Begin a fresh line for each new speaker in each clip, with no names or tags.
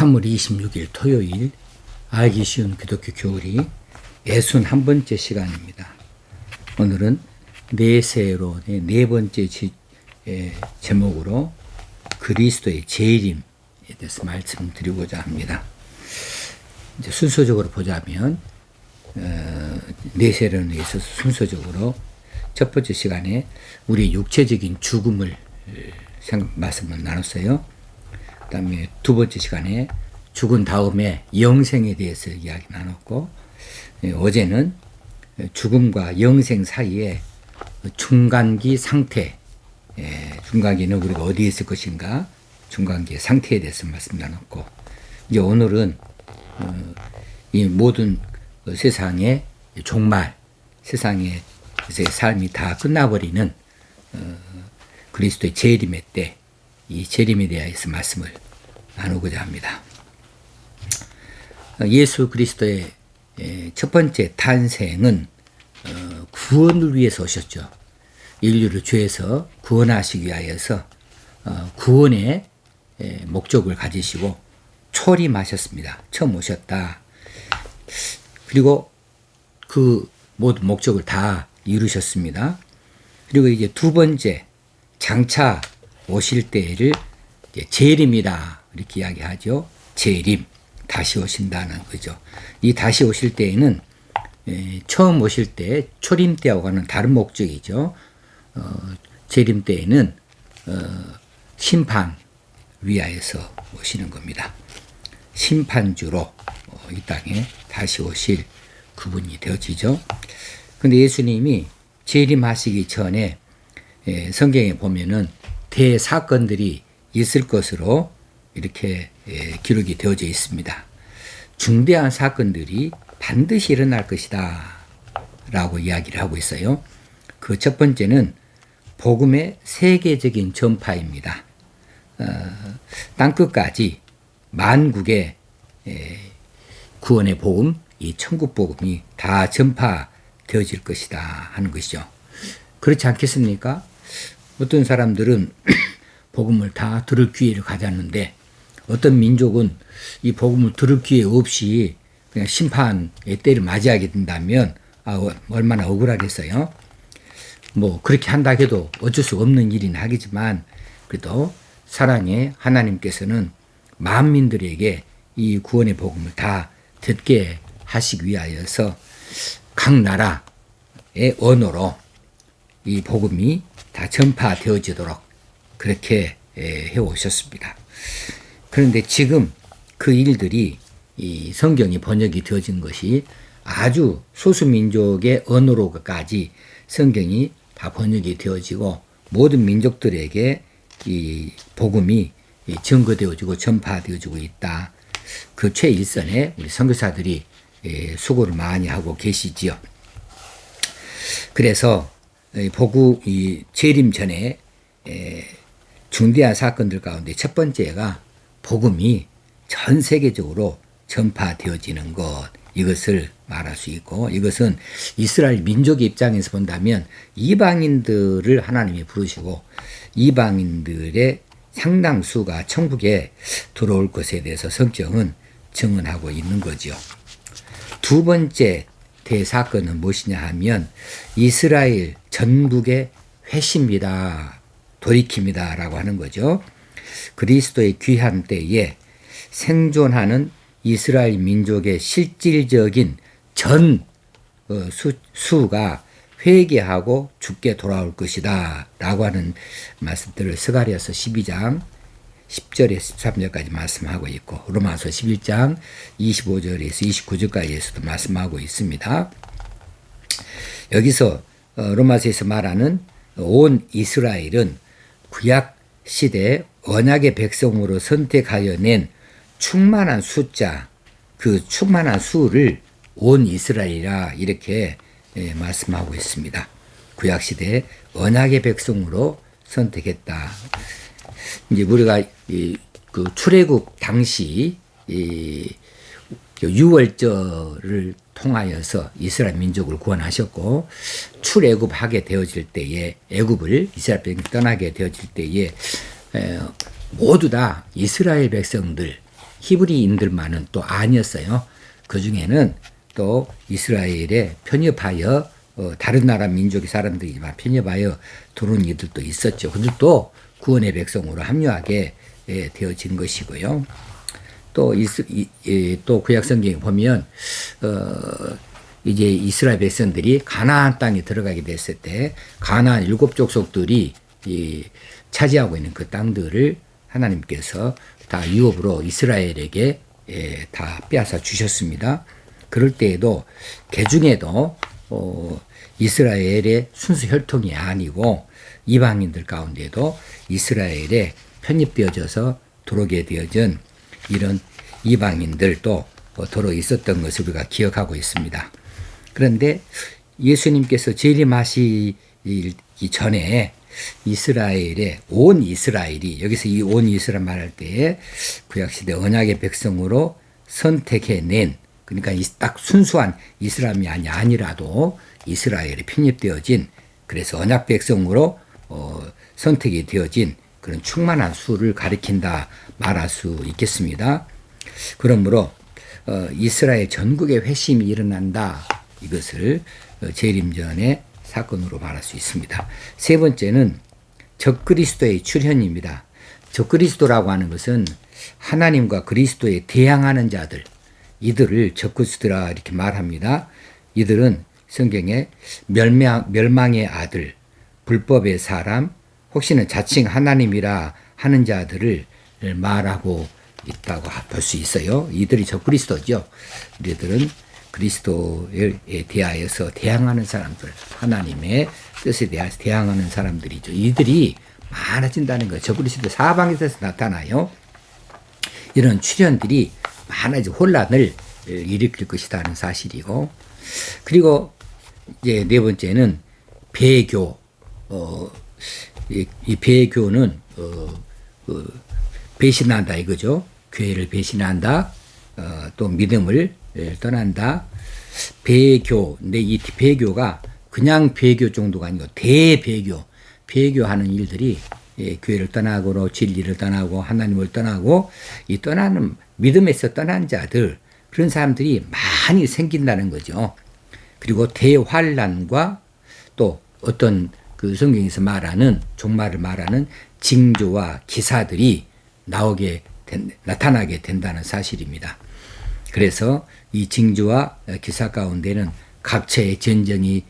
3월 26일 토요일 알기 쉬운 기독교 교리 애순 한 번째 시간입니다. 오늘은 내세로 네 번째 지, 에, 제목으로 그리스도의 재림에 대해서 말씀드리고자 합니다. 이제 순서적으로 보자면 어, 내세론에 있어서 순서적으로 첫 번째 시간에 우리 육체적인 죽음을 생, 말씀을 나눴어요. 그다음에 두 번째 시간에 죽은 다음에 영생에 대해서 이야기 나눴고 예, 어제는 죽음과 영생 사이에 중간기 상태, 예, 중간기는 우리가 어디에 있을 것인가, 중간기의 상태에 대해서 말씀 나눴고 이제 오늘은 어, 이 모든 세상의 종말, 세상의 삶이 다 끝나버리는 어, 그리스도의 재림의 때, 이 재림에 대해서 말씀을 나누고자 합니다. 어, 예수 그리스도의 첫 번째 탄생은 어, 구원을 위해서 오셨죠. 인류를 죄에서 구원하시기 위하여서 어, 구원의 목적을 가지시고 초림하셨습니다. 처음 오셨다. 그리고 그 모든 목적을 다 이루셨습니다. 그리고 이제 두 번째 장차 오실 때를 재림이다 이렇게 이야기하죠. 재림 다시 오신다는 거죠. 이 다시 오실 때에는 에, 처음 오실 때 초림 때하고 하는 다른 목적이죠. 어, 재림 때에는 어, 심판 위하여서 오시는 겁니다. 심판주로 어, 이 땅에 다시 오실 그분이 되어지죠. 근데 예수님이 재림하시기 전에 에, 성경에 보면은 대사건들이 있을 것으로 이렇게 에, 기록이 되어져 있습니다. 중대한 사건들이 반드시 일어날 것이다. 라고 이야기를 하고 있어요. 그 첫 번째는 복음의 세계적인 전파입니다. 어, 땅끝까지 만국의 에, 구원의 복음, 이 천국 복음이 다 전파되어질 것이다 하는 것이죠. 그렇지 않겠습니까? 어떤 사람들은 복음을 다 들을 기회를 가졌는데 어떤 민족은 이 복음을 들을 기회 없이 그냥 심판의 때를 맞이하게 된다면 아, 어, 얼마나 억울하겠어요. 뭐 그렇게 한다 해도 어쩔 수 없는 일이긴 하겠지만 그래도 사랑의 하나님께서는 만민들에게 이 구원의 복음을 다 듣게 하시기 위하여서 각 나라의 언어로 이 복음이 다 전파되어지도록 그렇게 해 오셨습니다. 그런데 지금 그 일들이 이 성경이 번역이 되어진 것이 아주 소수 민족의 언어로까지 성경이 다 번역이 되어지고 모든 민족들에게 이 복음이 증거되어지고 전파되어지고 있다. 그 최일선에 우리 선교사들이 수고를 많이 하고 계시지요. 그래서 복음 이 재림 전에 중대한 사건들 가운데 첫 번째가 복음이 전 세계적으로 전파되어지는 것 이것을 말할 수 있고 이것은 이스라엘 민족의 입장에서 본다면 이방인들을 하나님이 부르시고 이방인들의 상당수가 천국에 들어올 것에 대해서 성경은 증언하고 있는 거죠. 두 번째 대사건은 무엇이냐 하면 이스라엘 전국의 회심이다. 돌이킵니다라고 하는 거죠. 그리스도의 귀한 때에 생존하는 이스라엘 민족의 실질적인 전 어, 수, 수가 회개하고 죽게 돌아올 것이다 라고 하는 말씀들을 스가리아서 12장 10절에 13절까지 말씀하고 있고 로마서 11장 25절에서 29절까지에서도 말씀하고 있습니다. 여기서 어, 로마서에서 말하는 온 이스라엘은 구약 시대 언약의 백성으로 선택하여 낸 충만한 숫자, 그 충만한 수를 온 이스라엘이라 이렇게 예, 말씀하고 있습니다. 구약 시대 언약의 백성으로 선택했다. 이제 우리가 그 출애굽 당시 이 유월절을 통하여서 이스라엘 민족을 구원하셨고 출애굽하게 되어질 때에 애굽을 이스라엘 백성이 떠나게 되어질 때에 모두 다 이스라엘 백성들 히브리인들만은 또 아니었어요. 그 중에는 또 이스라엘에 편입하여 어, 다른 나라 민족의 사람들이지만 편입하여 들어온 이들도 있었죠. 그들도 구원의 백성으로 합류하게 예, 되어진 것이고요. 또, 이스, 이, 이, 또 구약 성경에 보면, 어, 이제 이스라엘 백성들이 가나안 땅에 들어가게 됐을 때, 가나안 일곱 족속들이 이, 차지하고 있는 그 땅들을 하나님께서 다 유업으로 이스라엘에게 예, 다 빼앗아 주셨습니다. 그럴 때에도 개 중에도 어, 이스라엘의 순수 혈통이 아니고 이방인들 가운데도 이스라엘에 편입되어져서 들어오게 되어진 이런 이방인들도 들어 있었던 것을 우리가 기억하고 있습니다. 그런데 예수님께서 재림하시기 전에 이스라엘의 온 이스라엘이 여기서 이 온 이스라엘 말할 때에 구약시대 언약의 백성으로 선택해낸 그러니까 딱 순수한 이스라엘이 아니 아니라도 이스라엘이 편입되어진 그래서 언약 백성으로 어, 선택이 되어진 그런 충만한 수를 가리킨다 말할 수 있겠습니다. 그러므로 어, 이스라엘 전국에 회심이 일어난다 이것을 어, 재림전의 사건으로 말할 수 있습니다. 세 번째는 적그리스도의 출현입니다. 적그리스도라고 하는 것은 하나님과 그리스도에 대항하는 자들, 이들을 적그리스도라 이렇게 말합니다. 이들은 성경에 멸망, 멸망의 아들, 불법의 사람, 혹시는 자칭 하나님이라 하는 자들을 말하고 있다고 볼 수 있어요. 이들이 적그리스도죠. 이들은 그리스도에 대하여서 대항하는 사람들, 하나님의 뜻에 대해서 대항하는 사람들이죠. 이들이 많아진다는 거예요. 적그리스도 사방에서 나타나요. 이런 출현들이 많아지 혼란을 일으킬 것이라는 사실이고, 그리고 이제 네 번째는 배교. 어, 이, 이 배교는 어, 어, 배신한다 이거죠. 교회를 배신한다. 어, 또 믿음을 떠난다. 배교. 근데 이 배교가 그냥 배교 정도가 아니고 대배교. 배교하는 일들이 예, 교회를 떠나고 진리를 떠나고 하나님을 떠나고 이 떠나는 믿음에서 떠난 자들 그런 사람들이 많이 생긴다는 거죠. 그리고 대환란과 또 어떤 그 성경에서 말하는 종말을 말하는 징조와 기사들이 나오게 된, 나타나게 된다는 사실입니다. 그래서 이 징조와 기사 가운데는 각처의 전쟁이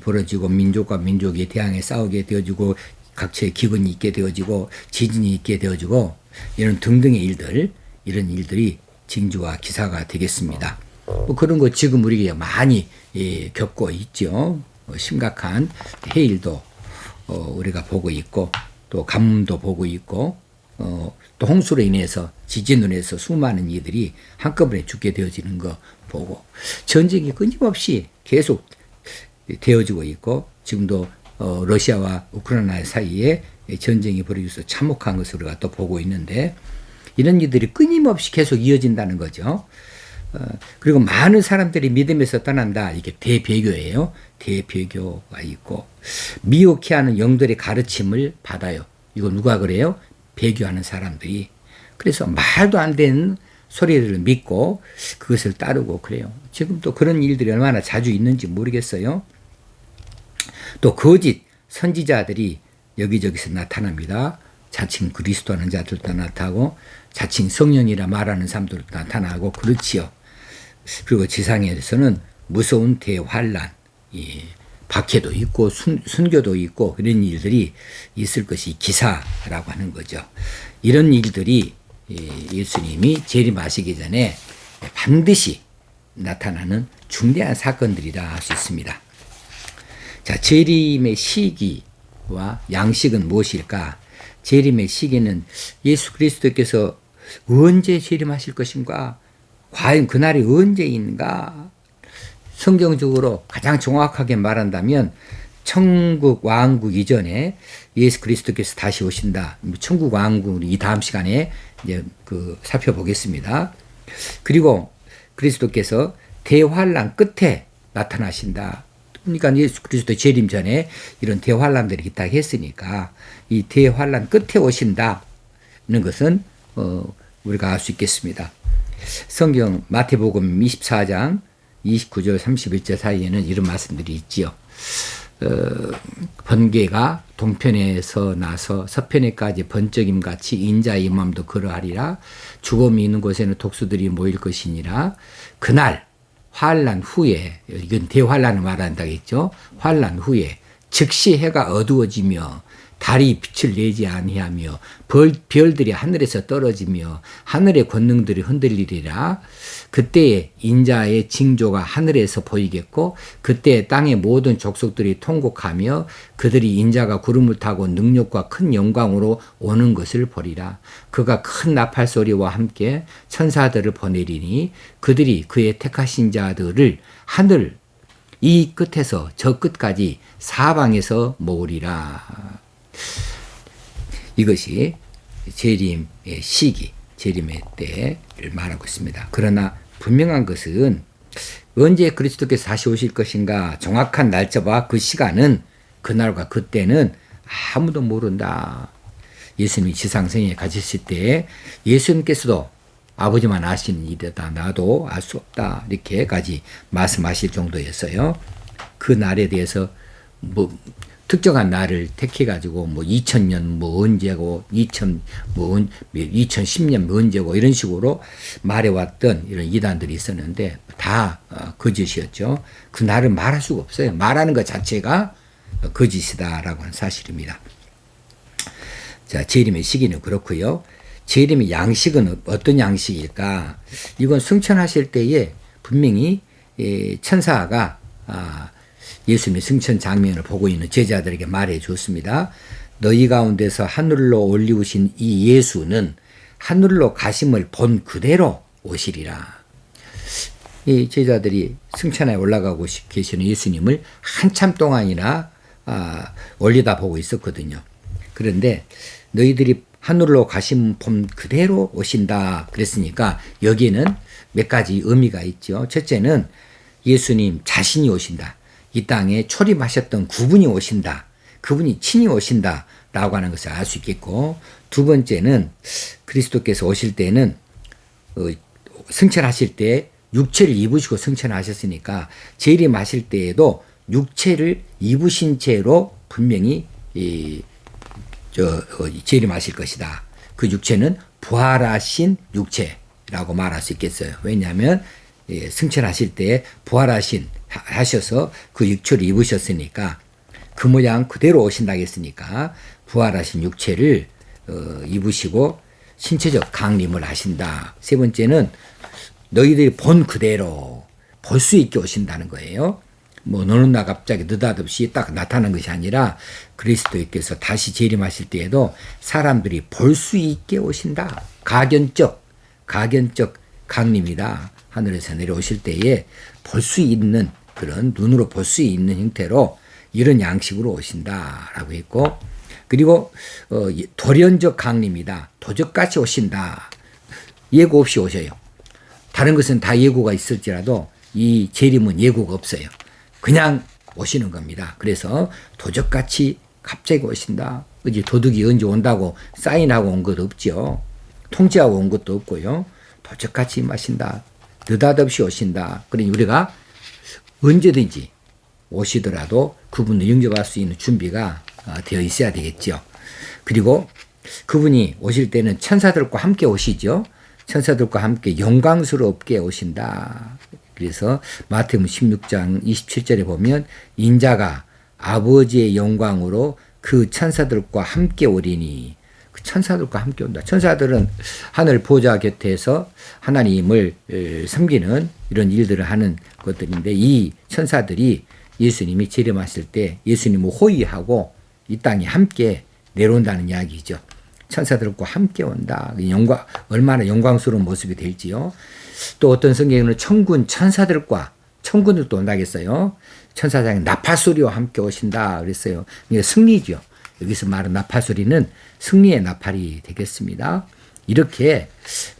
벌어지고 민족과 민족이 대항해 싸우게 되어지고 각처의 기근이 있게 되어지고 지진이 있게 되어지고 이런 등등의 일들 이런 일들이 징조와 기사가 되겠습니다. 뭐 그런 거 지금 우리가 많이 예, 겪고 있죠. 어, 심각한 해일도 어, 우리가 보고 있고 또 가뭄도 보고 있고 어, 또 홍수로 인해서 지진으로 인해서 수많은 이들이 한꺼번에 죽게 되어지는 거 보고 전쟁이 끊임없이 계속 되어지고 있고 지금도 어, 러시아와 우크라이나 사이에 전쟁이 벌어져서 참혹한 것을 우리가 또 보고 있는데 이런 일들이 끊임없이 계속 이어진다는 거죠. 어, 그리고 많은 사람들이 믿음에서 떠난다. 이게 대배교예요. 대배교가 있고 미혹해 하는 영들의 가르침을 받아요. 이거 누가 그래요? 배교하는 사람들이. 그래서 말도 안 되는 소리들을 믿고 그것을 따르고 그래요. 지금 또 그런 일들이 얼마나 자주 있는지 모르겠어요. 또 거짓 선지자들이 여기저기서 나타납니다. 자칭 그리스도 하는 자들도 나타나고 자칭 성령이라 말하는 사람들도 나타나고 그렇지요. 그리고 지상에서는 무서운 대환란, 예, 박해도 있고 순, 순교도 있고 그런 일들이 있을 것이 기사라고 하는 거죠. 이런 일들이 예, 예수님이 재림하시기 전에 반드시 나타나는 중대한 사건들이라 할 수 있습니다. 자, 재림의 시기와 양식은 무엇일까? 재림의 시기는 예수 그리스도께서 언제 재림하실 것인가? 과연 그날이 언제인가? 성경적으로 가장 정확하게 말한다면 천국 왕국 이전에 예수 그리스도께서 다시 오신다. 천국 왕국을 이 다음 시간에 이제 그 살펴보겠습니다. 그리고 그리스도께서 대환란 끝에 나타나신다. 그러니까 예수 그리스도 재림 전에 이런 대환란들이 있다 했으니까 이 대환란 끝에 오신다는 것은 어 우리가 알 수 있겠습니다. 성경 마태복음 24장 29절 31절 사이에는 이런 말씀들이 있지요. 어, 번개가 동편에서 나서 서편에까지 번쩍임 같이 인자의 임함도 그러하리라. 죽음이 있는 곳에는 독수들이 모일 것이니라. 그날 환란 후에 이건 대환란을 말한다겠죠. 환란 후에 즉시 해가 어두워지며 달이 빛을 내지 아니하며 벌, 별들이 하늘에서 떨어지며 하늘의 권능들이 흔들리리라 그때에 인자의 징조가 하늘에서 보이겠고 그때 땅의 모든 족속들이 통곡하며 그들이 인자가 구름을 타고 능력과 큰 영광으로 오는 것을 보리라 그가 큰 나팔 소리와 함께 천사들을 보내리니 그들이 그의 택하신 자들을 하늘 이 끝에서 저 끝까지 사방에서 모으리라. 이것이 재림의 시기, 재림의 때를 말하고 있습니다. 그러나 분명한 것은 언제 그리스도께서 다시 오실 것인가 정확한 날짜와 그 시간은 그날과 그때는 아무도 모른다. 예수님이 지상생에 가셨을 때 예수님께서도 아버지만 아시는 일이다. 나도 알 수 없다. 이렇게까지 말씀하실 정도였어요. 그 날에 대해서 뭐 특정한 날을 택해 가지고 뭐 2000년 뭐 언제고 2000 뭐 2010년 뭐 언제고 이런 식으로 말해 왔던 이런 이단들이 있었는데 다 어, 거짓이었죠. 그 날을 말할 수가 없어요. 말하는 것 자체가 거짓이다라고 하는 사실입니다. 자, 재림의 시기는 그렇고요. 재림의 양식은 어떤 양식일까? 이건 승천하실 때에 분명히 예, 천사가 아, 예수님의 승천 장면을 보고 있는 제자들에게 말해 줬습니다. 너희 가운데서 하늘로 올리우신 이 예수는 하늘로 가심을 본 그대로 오시리라. 이 제자들이 승천에 올라가고 계시는 예수님을 한참 동안이나 아, 올리다 보고 있었거든요. 그런데 너희들이 하늘로 가신 봄 그대로 오신다 그랬으니까 여기에는 몇 가지 의미가 있죠. 첫째는 예수님 자신이 오신다. 이 땅에 초림하셨던 그분이 오신다. 그분이 친히 오신다. 라고 하는 것을 알 수 있겠고, 두 번째는 그리스도께서 오실 때는 어, 승천하실 때 육체를 입으시고 승천하셨으니까 재림하실 때에도 육체를 입으신 채로 분명히 이, 저 어, 재림하실 것이다. 그 육체는 부활하신 육체라고 말할 수 있겠어요. 왜냐하면 예, 승천하실 때 부활하신 하셔서 그 육체를 입으셨으니까 그 모양 그대로 오신다 했으니까 부활하신 육체를 어, 입으시고 신체적 강림을 하신다. 세 번째는 너희들이 본 그대로 볼 수 있게 오신다는 거예요. 뭐 너는 나 갑자기 느닷없이 딱 나타난 것이 아니라 그리스도께서 다시 재림하실 때에도 사람들이 볼 수 있게 오신다. 가견적 가견적 강림이다. 하늘에서 내려오실 때에 볼 수 있는 그런 눈으로 볼 수 있는 형태로 이런 양식으로 오신다라고 했고 그리고 어, 돌연적 강림이다. 도적같이 오신다. 예고 없이 오셔요. 다른 것은 다 예고가 있을지라도 이 재림은 예고가 없어요. 그냥 오시는 겁니다. 그래서 도적같이 갑자기 오신다. 그지 도둑이 언제 온다고 사인하고 온 것 없죠. 통지하고 온 것도 없고요. 도적같이 마신다. 느닷없이 오신다. 그러니 우리가 언제든지 오시더라도 그분을 영접할 수 있는 준비가 어, 되어 있어야 되겠죠. 그리고 그분이 오실 때는 천사들과 함께 오시죠. 천사들과 함께 영광스럽게 오신다. 그래서 마태복음 16장 27절에 보면 인자가 아버지의 영광으로 그 천사들과 함께 오리니 그 천사들과 함께 온다. 천사들은 하늘 보좌 곁에서 하나님을 섬기는 이런 일들을 하는 것들인데 이 천사들이 예수님이 재림하실 때 예수님을 호위하고 이 땅에 함께 내려온다는 이야기죠. 천사들과 함께 온다. 영광 얼마나 영광스러운 모습이 될지요. 또 어떤 성경에는 천군 천사들과 천군들도 온다겠어요. 천사장의 나팔 소리와 함께 오신다 그랬어요. 이게 승리죠. 여기서 말하는 나팔 소리는 승리의 나팔이 되겠습니다. 이렇게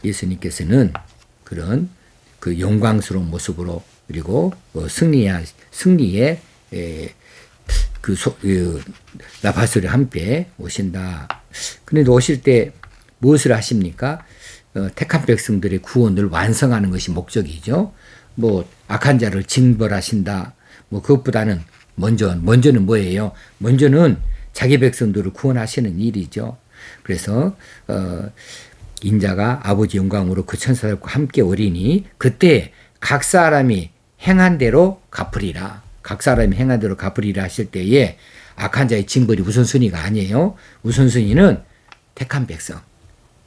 예수님께서는 그런 그 영광스러운 모습으로 그리고 어, 승리의 승리의 그, 소, 그 나팔 소리 함께 오신다. 그런데 오실 때 무엇을 하십니까? 어, 택한 백성들의 구원을 완성하는 것이 목적이죠. 뭐 악한 자를 징벌하신다. 뭐 그것보다는 먼저 먼저는 뭐예요? 먼저는 자기 백성들을 구원하시는 일이죠. 그래서 어 인자가 아버지 영광으로 그 천사들과 함께 오리니 그때 각 사람이 행한 대로 갚으리라. 각 사람이 행한 대로 갚으리라 하실 때에 악한 자의 징벌이 우선순위가 아니에요. 우선순위는 택한 백성,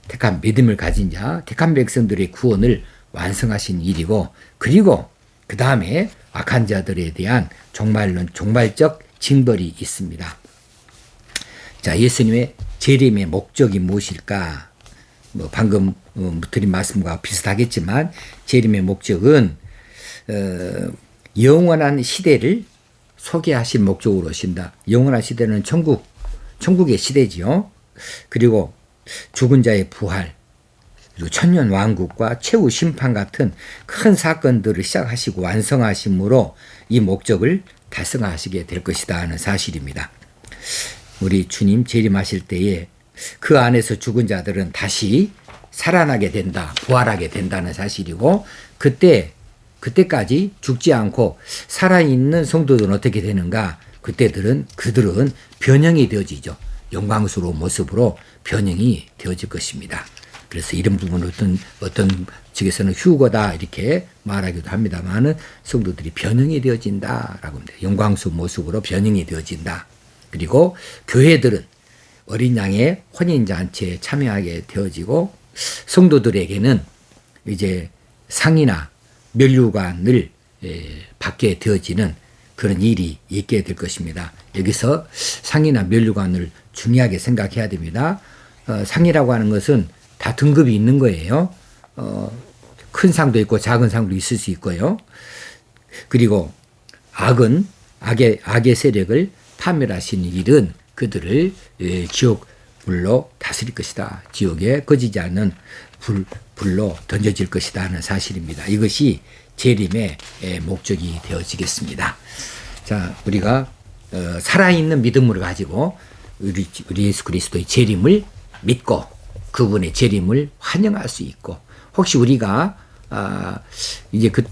택한 믿음을 가진 자, 택한 백성들의 구원을 완성하신 일이고 그리고 그 다음에 악한 자들에 대한 종말론 종말적 징벌이 있습니다. 자, 예수님의 재림의 목적이 무엇일까? 뭐 방금 어, 드린 말씀과 비슷하겠지만 재림의 목적은 어, 영원한 시대를 소개하실 목적으로 오신다. 영원한 시대는 천국, 천국의 시대지요. 그리고 죽은 자의 부활, 그리고 천년 왕국과 최후 심판 같은 큰 사건들을 시작하시고 완성하심으로 이 목적을 달성하시게 될 것이다 하는 사실입니다. 우리 주님 재림하실 때에 그 안에서 죽은 자들은 다시 살아나게 된다, 부활하게 된다는 사실이고 그때 그때까지 죽지 않고 살아있는 성도들은 어떻게 되는가? 그때들은 그들은 변형이 되어지죠. 영광스러운 모습으로 변형이 되어질 것입니다. 그래서 이런 부분은 어떤 어떤 측에서는 휴거다 이렇게 말하기도 합니다만은 성도들이 변형이 되어진다라고 합니다. 영광스러운 모습으로 변형이 되어진다. 그리고 교회들은 어린 양의 혼인 잔치에 참여하게 되어지고 성도들에게는 이제 상이나 멸류관을 예, 받게 되어지는 그런 일이 있게 될 것입니다. 여기서 상이나 멸류관을 중요하게 생각해야 됩니다. 어, 상이라고 하는 것은 다 등급이 있는 거예요. 어, 큰 상도 있고 작은 상도 있을 수 있고요. 그리고 악은 악의 악의 세력을 파멸하시는 일은 그들을 예, 지옥 불로 다스릴 것이다. 지옥에 꺼지지 않는 불, 불로 던져질 것이다 하는 사실입니다. 이것이 재림의 예, 목적이 되어지겠습니다. 자, 우리가 어, 살아있는 믿음을 가지고 우리, 우리 예수 그리스도의 재림을 믿고 그분의 재림을 환영할 수 있고 혹시 우리가 아, 이제 그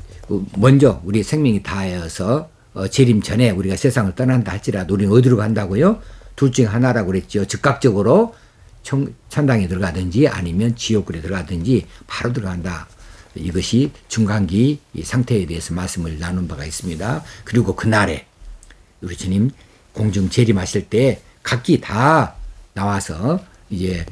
먼저 우리 생명이 다하여서 어, 재림 전에 우리가 세상을 떠난다 할지라도 우리는 어디로 간다고요? 둘 중에 하나라고 그랬죠. 즉각적으로 청, 천당에 들어가든지 아니면 지옥굴에 들어가든지 바로 들어간다. 이것이 중간기 이 상태에 대해서 말씀을 나눈 바가 있습니다. 그리고 그날에 우리 주님 공중 재림하실 때 각기 다 나와서 이제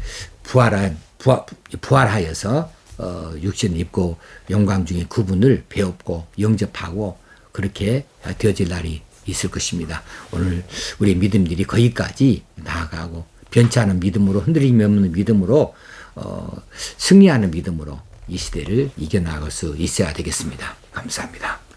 부활한 부활, 부활하여서 어, 육신을 입고 영광 중에 그분을 배웠고 영접하고 그렇게 되어질 날이 있을 것입니다. 오늘 우리 믿음들이 거기까지 나아가고 변치 않은 믿음으로 흔들림이 없는 믿음으로 어, 승리하는 믿음으로 이 시대를 이겨나갈 수 있어야 되겠습니다. 감사합니다.